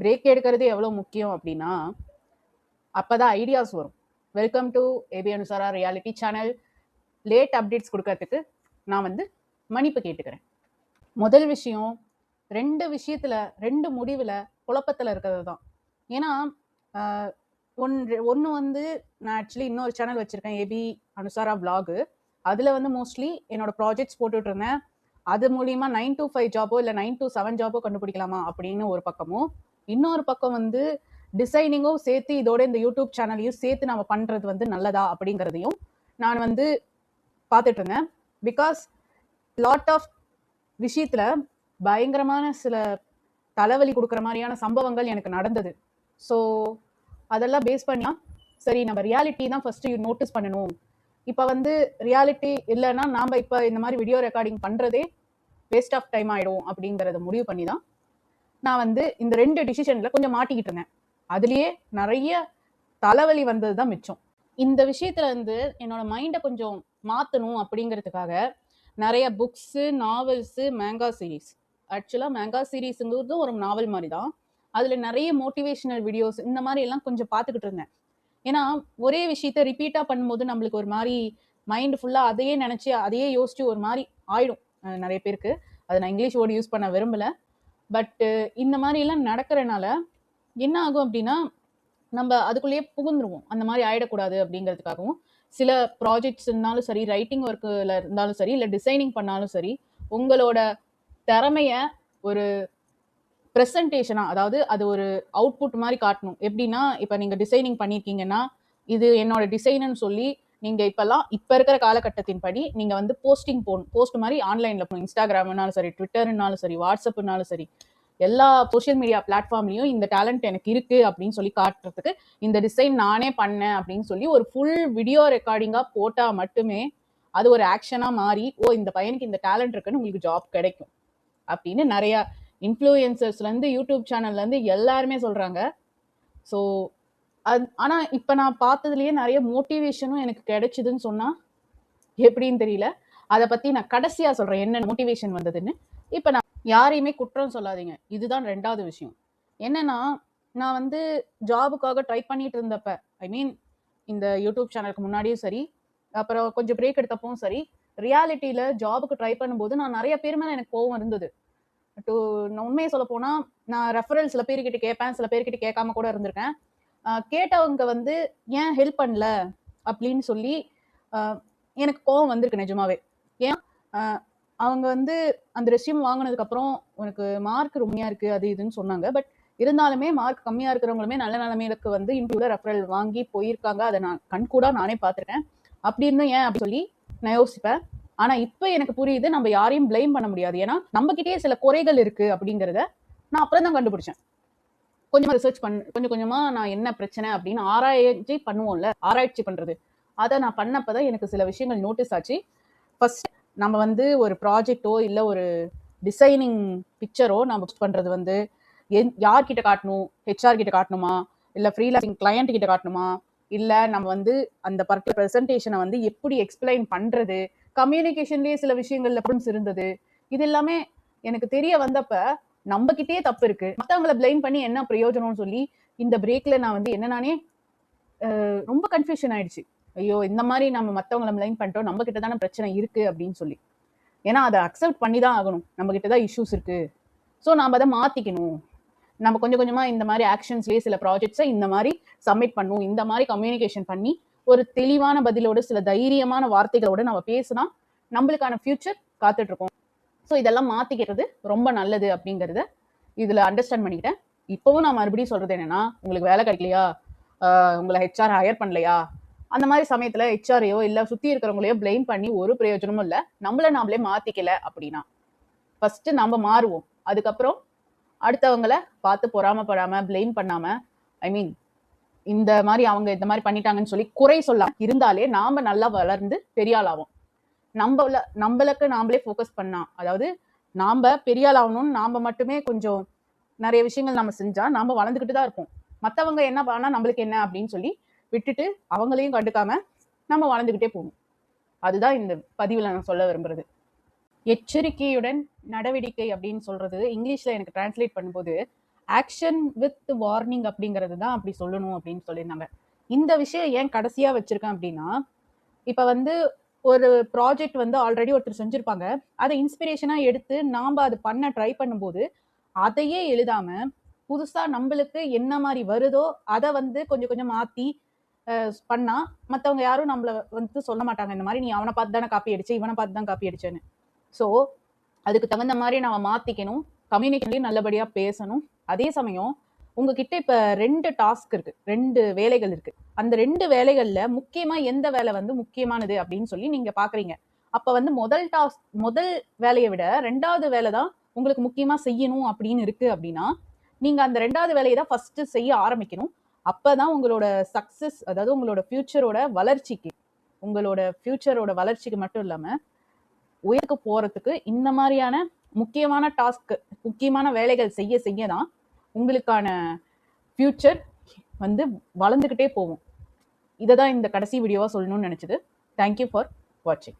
Break எடுக்கிறது எவ்வளோ முக்கியம் அப்படின்னா அப்போ தான் ஐடியாஸ் வரும் welcome to AB Anusara reality channel late updates கொடுக்கறதுக்கு நான் வந்து மன்னிப்பு கேட்டுக்கிறேன். முதல் விஷயம் ரெண்டு விஷயத்தில் ரெண்டு முடிவில் குழப்பத்தில் இருக்கிறது தான் ஏன்னா ஒன்று ஒன்று வந்து நான் ஆக்சுவலி இன்னொரு சேனல் வச்சுருக்கேன் ஏபி அனுசாரா விலாகு அதில் வந்து மோஸ்ட்லி என்னோட ப்ராஜெக்ட்ஸ் போட்டுட்டு இருந்தேன். அது மூலியமாக நைன் டு ஃபைவ் ஜாபோ இல்லை நைன் டு செவன் ஜாபோ கண்டுபிடிக்கலாமா அப்படின்னு ஒரு பக்கமும் இன்னொரு பக்கம் வந்து டிசைனிங்கும் சேர்த்து இதோட இந்த யூடியூப் சேனலையும் சேர்த்து நம்ம பண்றது வந்து நல்லதா அப்படிங்கிறதையும் நான் வந்து பார்த்துட்டு இருந்தேன். பிகாஸ் லாட் ஆஃப் விஷயத்துல பயங்கரமான சில தலைவலி கொடுக்குற மாதிரியான சம்பவங்கள் எனக்கு நடந்தது. ஸோ அதெல்லாம் பேஸ் பண்ணியா சரி நம்ம ரியாலிட்டி தான் ஃபர்ஸ்ட் நோட்டீஸ் பண்ணணும். இப்போ வந்து ரியாலிட்டி இல்லைன்னா நாம் இப்போ இந்த மாதிரி வீடியோ ரெக்கார்டிங் பண்ணுறதே வேஸ்ட் ஆஃப் டைம் ஆயிடும் அப்படிங்கிறத முடிவு பண்ணி தான் நான் வந்து இந்த ரெண்டு டிசிஷனில் கொஞ்சம் மாட்டிக்கிட்டு இருந்தேன். அதுலேயே நிறைய தலைவலி வந்தது தான் மிச்சம். இந்த விஷயத்துல வந்து என்னோட மைண்டை கொஞ்சம் மாற்றணும் அப்படிங்கிறதுக்காக நிறைய புக்ஸு நாவல்ஸு மேங்கா சீரீஸ் ஆக்சுவலாக மேங்கா சீரீஸுங்கிறது ஒரு நாவல் மாதிரி தான் அதில் நிறைய மோட்டிவேஷனல் வீடியோஸ் இந்த மாதிரி எல்லாம் கொஞ்சம் பார்த்துக்கிட்டு இருந்தேன். ஏன்னா ஒரே விஷயத்த ரிப்பீட்டாக பண்ணும்போது நம்மளுக்கு ஒரு மாதிரி மைண்ட் ஃபுல்லாக அதையே நினச்சி அதையே யோசிச்சு ஒரு மாதிரி ஆயிடும். நிறைய பேருக்கு. அது நான் இங்கிலீஷ் வேர்டு யூஸ் பண்ண விரும்பலை. பட்டு uh, இந்த மாதிரி எல்லாம் நடக்கிறனால என்ன ஆகும் அப்படின்னா நம்ம அதுக்குள்ளேயே புகுந்துருவோம். அந்த மாதிரி ஆயிடக்கூடாது அப்படிங்கிறதுக்காகவும் சில ப்ராஜெக்ட்ஸ் இருந்தாலும் சரி ரைட்டிங் ஒர்க்கில் இருந்தாலும் சரி இல்லை டிசைனிங் பண்ணாலும் சரி உங்களோட திறமைய ஒரு ப்ரெசன்டேஷனாக அதாவது அது ஒரு அவுட்புட் மாதிரி காட்டணும். எப்படின்னா இப்போ நீங்கள் டிசைனிங் பண்ணியிருக்கீங்கன்னா இது என்னோட டிசைனுன்னு சொல்லி நீங்க இப்பெல்லாம் இப்ப இருக்கிற காலகட்டத்தின் படி நீங்க வந்து போஸ்டிங் போகணும் போஸ்ட் மாதிரி ஆன்லைன்ல போகணும் இன்ஸ்டாகிராம்னாலும் சரி ட்விட்டர்னாலும் சரி வாட்ஸ்அப்னாலும் சரி எல்லா சோஷியல் மீடியா பிளாட்ஃபார்ம்லயும் இந்த டேலண்ட் எனக்கு இருக்கு அப்படின்னு சொல்லி காட்டுறதுக்கு இந்த டிசைன் நானே பண்ணேன் அப்படின்னு சொல்லி ஒரு ஃபுல் வீடியோ ரெக்கார்டிங்கா போட்டா மட்டுமே அது ஒரு ஆக்ஷனா மாறி ஓ இந்த பையனுக்கு இந்த டேலண்ட் இருக்குன்னு உங்களுக்கு ஜாப் கிடைக்கும். அப்படின்னு நிறைய இன்ஃப்ளூயன்சர்ஸ்ல இருந்து யூடியூப் சேனல்ல இருந்து எல்லாருமே சொல்றாங்க. ஸோ ஆனா இப்ப நான் பார்த்ததுலயே நிறைய மோட்டிவேஷனும் எனக்கு கிடைச்சதுன்னு சொன்னா எப்படின்னு தெரியல. அதை பத்தி நான் கடைசியா சொல்றேன் என்ன மோட்டிவேஷன் வந்ததுன்னு. இப்ப நான் யாரையுமே குற்றம் சொல்லாதீங்க. இதுதான் ரெண்டாவது விஷயம். என்னன்னா நான் வந்து ஜாபுக்காக ட்ரை பண்ணிட்டு இருந்தப்ப ஐ மீன் இந்த யூடியூப் சேனலுக்கு முன்னாடியும் சரி அப்புறம் கொஞ்சம் பிரேக் எடுத்தப்பவும் சரி ரியாலிட்டியில ஜாபுக்கு ட்ரை பண்ணும்போது நான் நிறைய பேர் மேலே எனக்கு கோவம் இருந்தது. டு நான் உண்மையை சொல்ல போனா நான் ரெஃபரல் சில பேர்கிட்ட கேட்பேன் சில பேர்கிட்ட கேட்காம கூட இருந்திருக்கேன். கேட்டவங்க வந்து ஏன் ஹெல்ப் பண்ணல? அப்படின்னு சொல்லி எனக்கு கோவம் வந்திருக்கு நிஜமாவே. ஏன் அவங்க வந்து அந்த ரெஸ்யூம் வாங்கினதுக்கு அப்புறம் உனக்கு மார்க் ரொம்பயா இருக்கு அது இதுன்னு சொன்னாங்க. பட் இருந்தாலுமே மார்க் கம்மியா இருக்கிறவங்களுமே நல்ல நிலைமைகளுக்கு வந்து இன்டர்வியூல ரெஃபரல் வாங்கி போயிருக்காங்க. அதை நான் கண்கூடா நானே பார்த்துருக்கேன். அப்படி இருந்தும் ஏன் அப்படி சொல்லி நான் யோசிப்பேன். ஆனா இப்ப எனக்கு புரியுது நம்ம யாரையும் பிளேம் பண்ண முடியாது. ஏன்னா நம்ம கிட்டேயே சில குறைகள் இருக்கு அப்படிங்கறத நான் அப்புறம் தான் கண்டுபிடிச்சேன். கொஞ்சமா ரிசர்ச் பண்ண கொஞ்சம் கொஞ்சமா நான் என்ன பிரச்சனை அப்படின்னு ஆராய்ச்சி பண்ணுவோம்ல ஆராய்ச்சி பண்றது. அதை நான் பண்ணப்பதான் எனக்கு சில விஷயங்கள் நோட்டீஸ் ஆச்சு. ஃபர்ஸ்ட் நம்ம வந்து ஒரு ப்ராஜெக்டோ இல்ல ஒரு டிசைனிங் பிக்சரோ நம்ம post பண்றது வந்து என் யார்கிட்ட காட்டணும்? ஹெச்ஆர் கிட்ட காட்டணுமா? இல்ல ஃப்ரீலான்சிங் கிளையண்ட் கிட்ட காட்டணுமா? இல்ல நம்ம வந்து அந்த பர்டிகுலர் ப்ரெசன்டேஷனை வந்து எப்படி எக்ஸ்பிளைன் பண்றது? கம்யூனிகேஷன்லயே சில விஷயங்கள்ல ப்ராப்ளம்ஸ் இருந்தது. இது எல்லாமே எனக்கு தெரிய வந்தப்ப நம்ம கிட்டயே தப்பு இருக்கு. மத்தவங்கள ப்ளைம் பண்ணி என்ன பிரயோஜனம்னு சொல்லி இந்த பிரேக்ல நான் வந்து என்ன நானே ரொம்ப கன்ஃபியூஷன் ஆயிடுச்சு. ஐயோ இந்த மாதிரி நம்ம மத்தவங்கள பிளைம் பண்ணிட்டோம் நம்ம கிட்ட தானே பிரச்சனை இருக்கு அப்படின்னு சொல்லி. ஏன்னா அதை அக்செப்ட் பண்ணி தான் ஆகணும். நம்ம கிட்ட தான் இஷ்யூஸ் இருக்கு. ஸோ நாம் அதை மாத்திக்கணும். நம்ம கொஞ்சம் கொஞ்சமா இந்த மாதிரி ஆக்ஷன்ஸ்லேயே சில ப்ராஜெக்ட்ஸை இந்த மாதிரி சப்மிட் பண்ணும் இந்த மாதிரி கம்யூனிகேஷன் பண்ணி ஒரு தெளிவான பதிலோட சில தைரியமான வார்த்தைகளோட நம்ம பேசினா நம்மளுக்கான ஃபியூச்சர் காத்துட்டு இருக்கோம். ஸோ இதெல்லாம் மாத்திக்கிறது ரொம்ப நல்லது அப்படிங்கறத இதுல அண்டர்ஸ்டாண்ட் பண்ணிக்கிட்டேன். இப்பவும் நான் மறுபடியும் சொல்றது என்னன்னா உங்களுக்கு வேலை கிடைக்கலையா? உங்களை ஹெச்ஆர் ஹையர் பண்ணலையா? அந்த மாதிரி சமயத்துல ஹெச்ஆரையோ இல்ல சுத்தி இருக்கிறவங்களையோ பிளேம் பண்ணி ஒரு பிரயோஜனமும் இல்ல. நம்மள நாமளே மாத்திக்கல அப்படின்னா. ஃபர்ஸ்ட் நம்ம மாறுவோம். அதுக்கப்புறம் அடுத்தவங்கள பார்த்து பொறாமப்படாம பிளேம் பண்ணாம ஐ மீன் இந்த மாதிரி அவங்க இந்த மாதிரி பண்ணிட்டாங்கன்னு சொல்லி குறை சொல்லாம இருந்தாலே நாம நல்லா வளர்ந்து பெரியாளாவோம் நம்மள நம்மளுக்கு நாமளே ஃபோக்கஸ் பண்ணா அதாவது நாம பெரியால் ஆகணும்னு நாம மட்டுமே கொஞ்சம் நிறைய விஷயங்கள் நம்ம செஞ்சா நாம வளர்ந்துக்கிட்டு தான் இருப்போம். மற்றவங்க என்ன பண்ணா நம்மளுக்கு என்ன அப்படின்னு சொல்லி விட்டுட்டு அவங்களையும் கண்டுக்காம நம்ம வளர்ந்துக்கிட்டே போகணும். அதுதான் இந்த பதிவில் நான் சொல்ல விரும்புறது. எச்சரிக்கையுடன் நடவடிக்கை அப்படின்னு சொல்றது இங்கிலீஷ்ல எனக்கு டிரான்ஸ்லேட் பண்ணும்போது ஆக்ஷன் வித் வார்னிங் அப்படிங்கிறது தான் அப்படி சொல்லணும் அப்படின்னு சொல்லியிருந்தாங்க. இந்த விஷயம் ஏன் கடைசியாக வச்சுருக்கேன் அப்படின்னா இப்போ வந்து ஒரு ப்ராஜெக்ட் வந்து ஆல்ரெடி ஒருத்தர் செஞ்சிருப்பாங்க. அதை இன்ஸ்பிரேஷனாக எடுத்து நாம் அது பண்ண ட்ரை பண்ணும்போது அதையே எழுதாமல் புதுசாக நம்மளுக்கு என்ன மாதிரி வருதோ அதை வந்து கொஞ்சம் கொஞ்சம் மாற்றி பண்ணால் பண்ணா யாரும் நம்மள வந்து சொல்ல மாட்டாங்க. இந்த மாதிரி நீ அவனை பார்த்து தானே காப்பி அடிச்சு இவனை பார்த்து தான் காப்பி அடிச்சேன்னு. ஸோ அதுக்கு தகுந்த மாதிரி நம்ம மாற்றிக்கணும் கம்யூனிகேஷன்லயும் நல்லபடியாக பேசணும். அதே சமயம் உங்ககிட்ட இப்ப ரெண்டு டாஸ்க் இருக்கு. ரெண்டு வேலைகள் இருக்கு. அந்த ரெண்டு வேலைகள்ல முக்கியமா எந்த வேலை வந்து முக்கியமானது அப்படின்னு சொல்லி நீங்க பாக்குறீங்க. அப்ப வந்து முதல் டாஸ்க் முதல் வேலையை விட ரெண்டாவது வேலை தான் உங்களுக்கு முக்கியமா செய்யணும் அப்படின்னு இருக்கு அப்படின்னா நீங்க அந்த ரெண்டாவது வேலையை தான் ஃபர்ஸ்ட் செய்ய ஆரம்பிக்கணும். அப்பதான் உங்களோட சக்சஸ் அதாவது உங்களோட ஃபியூச்சரோட வளர்ச்சிக்கு உங்களோட ஃபியூச்சரோட வளர்ச்சிக்கு மட்டும் இல்லாம உயர்க்கு போறதுக்கு இந்த மாதிரியான முக்கியமான டாஸ்க் முக்கியமான வேலைகள் செய்ய செய்ய தான் உங்களுக்கான ஃபியூச்சர் வந்து வளர்ந்துக்கிட்டே போகும். இதை தான் இந்த கடைசி வீடியோவாக சொல்லணும்னு நினைச்சது. தேங்க்யூ ஃபார் வாட்சிங்